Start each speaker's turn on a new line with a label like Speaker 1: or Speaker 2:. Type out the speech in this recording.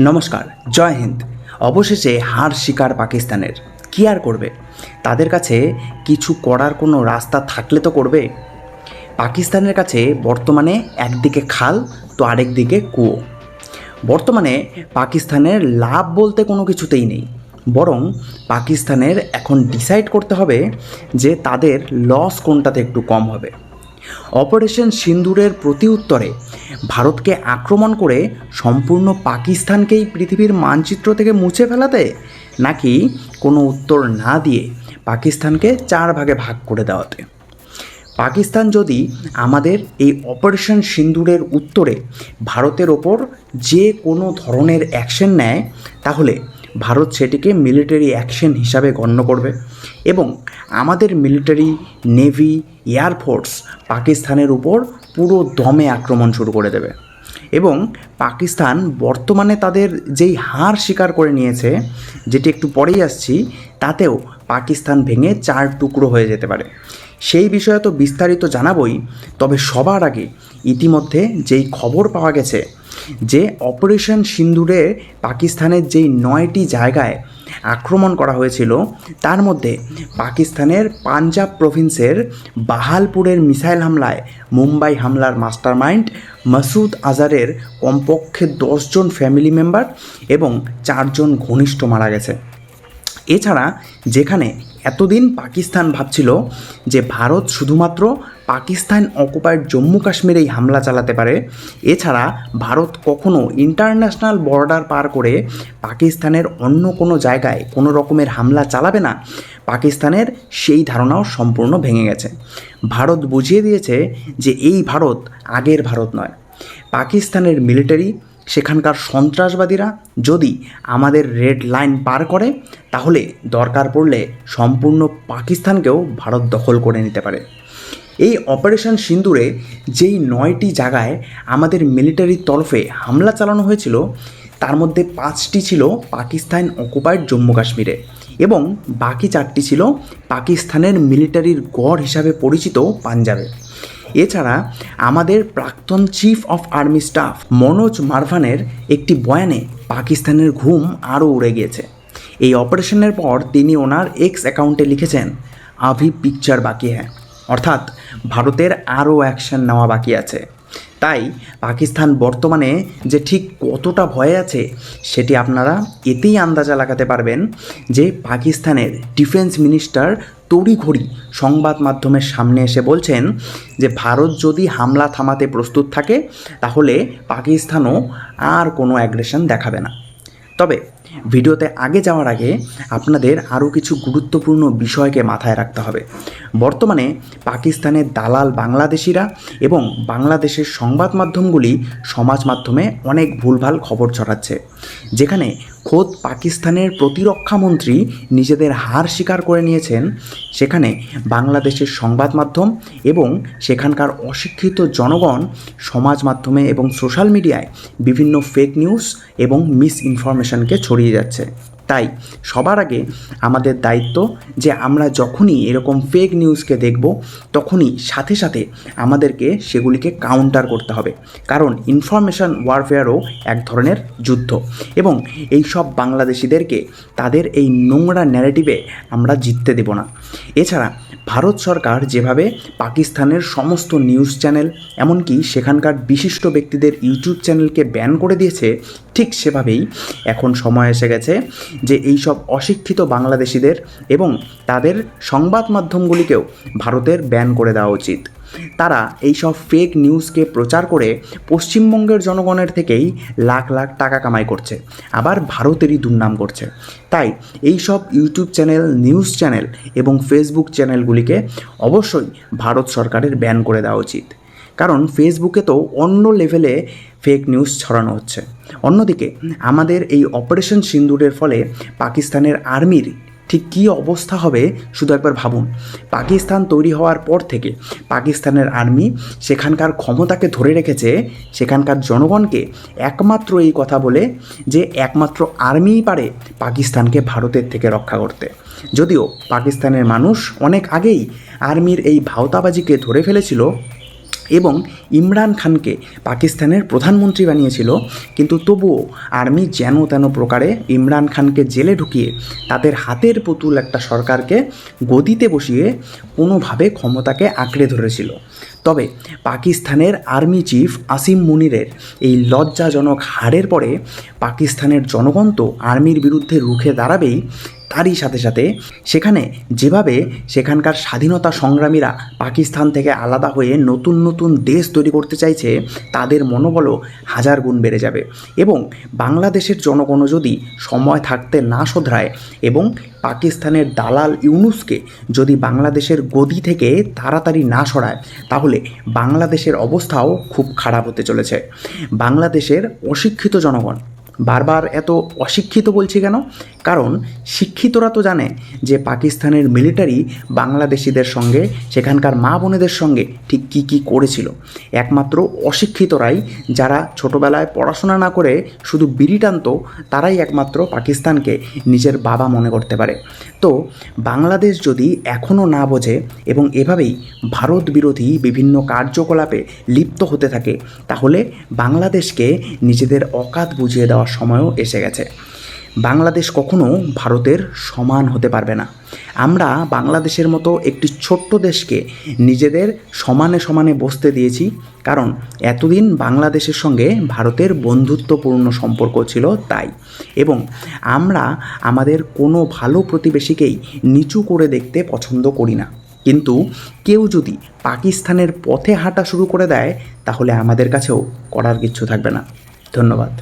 Speaker 1: নমস্কার, জয় হিন্দ। অবশেষে হার শিকার পাকিস্তানের। কি আর করবে? তাদের কাছে কিছু করার কোনো রাস্তা থাকলে তো করবে। পাকিস্তানের কাছে বর্তমানে একদিকে খাল, তো আরেক দিকে কুয়ো। বর্তমানে পাকিস্তানের লাভ বলতে কোনো কিছুতেই নেই। বরং পাকিস্তানের এখন ডিসাইড করতে হবে যে তাদের লস কোনটাতে একটু কম হবে। অপারেশন সিন্দুরের প্রতি উত্তরে ভারতকে আক্রমণ করে সম্পূর্ণ পাকিস্তানকেই পৃথিবীর মানচিত্র থেকে মুছে ফেলাতে নাকি কোনো উত্তর না দিয়ে পাকিস্তানকে চার ভাগে ভাগ করে দেওয়াতে? পাকিস্তান যদি আমাদের এই অপারেশন সিন্দুরের উত্তরে ভারতের ওপর যে কোনো ধরনের অ্যাকশন নেয়, তাহলে ভারত সেটিকে মিলিটারি অ্যাকশন হিসাবে গণ্য করবে এবং আমাদের মিলিটারি নেভি এয়ারফোর্স পাকিস্তানের উপর পুরো দমে আক্রমণ শুরু করে দেবে। এবং পাকিস্তান বর্তমানে তাদের যেই হার স্বীকার করে নিয়েছে, যেটি একটু পরেই আসছি, তাতেও পাকিস্তান ভেঙে চার টুকরো হয়ে যেতে পারে। সেই বিষয়ে তো বিস্তারিত জানাবই, তবে সবার আগে ইতিমধ্যে যেই খবর পাওয়া গেছে যে অপারেশন সিন্দুরে পাকিস্তানের যেই নয়টি জায়গায় আক্রমণ করা হয়েছিল, তার মধ্যে পাকিস্তানের পাঞ্জাব প্রভিন্সের বাহালপুরের মিসাইল হামলায় মুম্বাই হামলার মাস্টারমাইন্ড মাসুদ আজারের কমপক্ষে দশজন ফ্যামিলি মেম্বার এবং চারজন ঘনিষ্ঠ মারা গেছে। এছাড়া যেখানে এতদিন পাকিস্তান ভাবছিল যে ভারত শুধুমাত্র পাকিস্তান অকুপায়েড জম্মু কাশ্মীরেই হামলা চালাতে পারে। এছাড়া ভারত কখনো ইন্টারন্যাশনাল বর্ডার পার করে পাকিস্তানের অন্য কোনো জায়গায় কোনো রকমের হামলা চালাবে না। পাকিস্তানের সেই ধারণাও সম্পূর্ণ ভেঙে গেছে। ভারত বুঝিয়ে দিয়েছে যে এই ভারত আগের ভারত নয়। পাকিস্তানের মিলিটারি সেখানকার সন্ত্রাসবাদীরা যদি আমাদের রেড লাইন পার করে, তাহলে দরকার পড়লে সম্পূর্ণ পাকিস্তানকেও ভারত দখল করে নিতে পারে। এই অপারেশন সিন্দুরে যেই নয়টি জায়গায় আমাদের মিলিটারির তরফে হামলা চালানো হয়েছিল, তার মধ্যে পাঁচটি ছিল পাকিস্তান অকুপায়েড জম্মু কাশ্মীরে এবং বাকি চারটি ছিল পাকিস্তানের মিলিটারির গড় হিসাবে পরিচিত পাঞ্জাবে। এছাড়া আমাদের প্রাক্তন chief of army staff Manoj মারভানের একটি বয়ানে পাকিস্তানের ঘুম আরও উড়ে গিয়েছে। এই অপারেশনের পর তিনি ওনার এক্স অ্যাকাউন্টে লিখেছেন, আভি পিকচার বাকি হ্যাঁ অর্থাৎ ভারতের আরও অ্যাকশন নেওয়া বাকি আছে। তাই পাকিস্তান বর্তমানে যে ঠিক কতটা ভয়ে আছে, সেটি আপনারা এতেই আন্দাজা লাগাতে পারবেন যে পাকিস্তানের ডিফেন্স মিনিস্টার তড়িঘড়ি সংবাদ মাধ্যমের সামনে এসে বলছেন যে, ভারত যদি হামলা থামাতে প্রস্তুত থাকে, তাহলে পাকিস্তানও আর কোনো অ্যাগ্রেশন দেখাবে না। তবে ভিডিওতে আগে যাওয়ার আগে আপনাদের আরও কিছু গুরুত্বপূর্ণ বিষয়কে মাথায় রাখতে হবে। বর্তমানে পাকিস্তানের দালাল বাংলাদেশিরা এবং বাংলাদেশের সংবাদ মাধ্যমগুলি সমাজ মাধ্যমে অনেক ভুলভাল খবর ছড়াচ্ছে। যেখানে খোদ পাকিস্তানের প্রতিরক্ষা মন্ত্রী নিজেদের হার স্বীকার করে নিয়েছেন। সেখানে বাংলাদেশের সংবাদ মাধ্যম এবং সেখানকার অশিক্ষিত জনগণ, সমাজ মাধ্যমে এবং সোশ্যাল মিডিয়ায় বিভিন্ন ফেক নিউজ এবং মিস ইনফরমেশনকে ছড়িয়ে যাচ্ছে। তাই সবার আগে আমাদের দায়িত্ব যে আমরা যখনই এরকম ফেক নিউজকে দেখব, তখনই সাথে সাথে আমাদেরকে সেগুলিকে কাউন্টার করতে হবে। কারণ ইনফরমেশান ওয়ারফেয়ারও এক ধরনের যুদ্ধ এবং এই সব বাংলাদেশিদেরকে তাদের এই নোংরা ন্যারেটিভে আমরা জিততে দেব না। এছাড়া ভারত সরকার যেভাবে পাকিস্তানের সমস্ত নিউজ চ্যানেল, এমনকি সেখানকার বিশিষ্ট ব্যক্তিদের ইউটিউব চ্যানেলকে ব্যান করে দিয়েছে, ঠিক সেভাবেই এখন সময় এসে গেছে যে এই সব অশিক্ষিত বাংলাদেশিদের এবং তাদের সংবাদ মাধ্যমগুলিকেও ভারতের ব্যান করে দেওয়া উচিত। তারা এই সব ফেক নিউজকে প্রচার করে পশ্চিমবঙ্গের জনগণের থেকেই লাখ লাখ টাকা কামাই করছে, আবার ভারতেরই দুর্নাম করছে। তাই এই সব ইউটিউব চ্যানেল, নিউজ চ্যানেল এবং ফেসবুক চ্যানেলগুলিকে অবশ্যই ভারত সরকারের ব্যান করে দেওয়া উচিত। কারণ ফেসবুকে তো অন্য লেভেলে ফেক নিউজ ছড়ানো হচ্ছে। অন্যদিকে আমাদের এই অপারেশন সিন্দুরের ফলে পাকিস্তানের আর্মির ঠিক কী অবস্থা হবে শুধু একবার ভাবুন। পাকিস্তান তৈরি হওয়ার পর থেকে পাকিস্তানের আর্মি সেখানকার ক্ষমতাকে ধরে রেখেছে, সেখানকার জনগণকে একমাত্র এই কথা বলে যে একমাত্র আর্মিই পারে পাকিস্তানকে ভারতের থেকে রক্ষা করতে। যদিও পাকিস্তানের মানুষ অনেক আগেই আর্মির এই ভাওতাবাজিকে ধরে ফেলেছিল এবং ইমরান খানকে পাকিস্তানের প্রধানমন্ত্রী বানিয়েছিল। কিন্তু তবুও আর্মি যেন তেন প্রকারে ইমরান খানকে জেলে ঢুকিয়ে তাদের হাতের পুতুল একটা সরকারকে গদিতে বসিয়ে কোনোভাবে ক্ষমতাকে আঁকড়ে ধরেছিল। তবে পাকিস্তানের আর্মি চিফ আসিম মুনিরের এই লজ্জাজনক হারের পরে পাকিস্তানের জনগণ তো আর্মির বিরুদ্ধে রুখে দাঁড়াবেই তারই সাথে সাথে সেখানে যেভাবে সেখানকার স্বাধীনতা সংগ্রামীরা পাকিস্তান থেকে আলাদা হয়ে নতুন নতুন দেশ তৈরি করতে চাইছে, তাদের মনোবলও হাজার গুণ বেড়ে যাবে। এবং বাংলাদেশের জনগণও যদি সময় থাকতে না শোধরায় এবং পাকিস্তানের দালাল ইউনুসকে যদি বাংলাদেশের গদি থেকে তাড়াতাড়ি না সরায়, তাহলে বাংলাদেশের অবস্থাও খুব খারাপ হতে চলেছে। বাংলাদেশের অশিক্ষিত জনগণ বারবার এত অশিক্ষিত বলছি কেন? কারণ শিক্ষিতরা তো জানে যে পাকিস্তানের মিলিটারি বাংলাদেশিদের সঙ্গে, সেখানকার মা বোনেদের সঙ্গে ঠিক কী কী করেছিল। একমাত্র অশিক্ষিতরাই যারা ছোটোবেলায় পড়াশোনা না করে শুধু বিড়ি তারাই একমাত্র পাকিস্তানকে নিজের বাবা মনে করতে পারে। তো বাংলাদেশ যদি এখনও না বোঝে এবং এভাবেই ভারত বিরোধী বিভিন্ন কার্যকলাপে লিপ্ত হতে থাকে, তাহলে বাংলাদেশকে নিজেদের অকাত বুঝিয়ে দেওয়ার সময়ও এসে গেছে। বাংলাদেশ কখনো ভারতের সমান হতে পারবে না। আমরা বাংলাদেশের মতো একটি ছোট্ট দেশকে নিজেদের সমানে সমানে বসতে দিয়েছি, কারণ এতদিন বাংলাদেশের সঙ্গে ভারতের বন্ধুত্বপূর্ণ সম্পর্ক ছিল তাই। এবং আমরা আমাদের কোনো ভালো প্রতিবেশীকেই নিচু করে দেখতে পছন্দ করি না। কিন্তু কেউ যদি পাকিস্তানের পথে হাঁটা শুরু করে দেয়, তাহলে আমাদের কাছেও করার কিচ্ছু থাকবে না। ধন্যবাদ।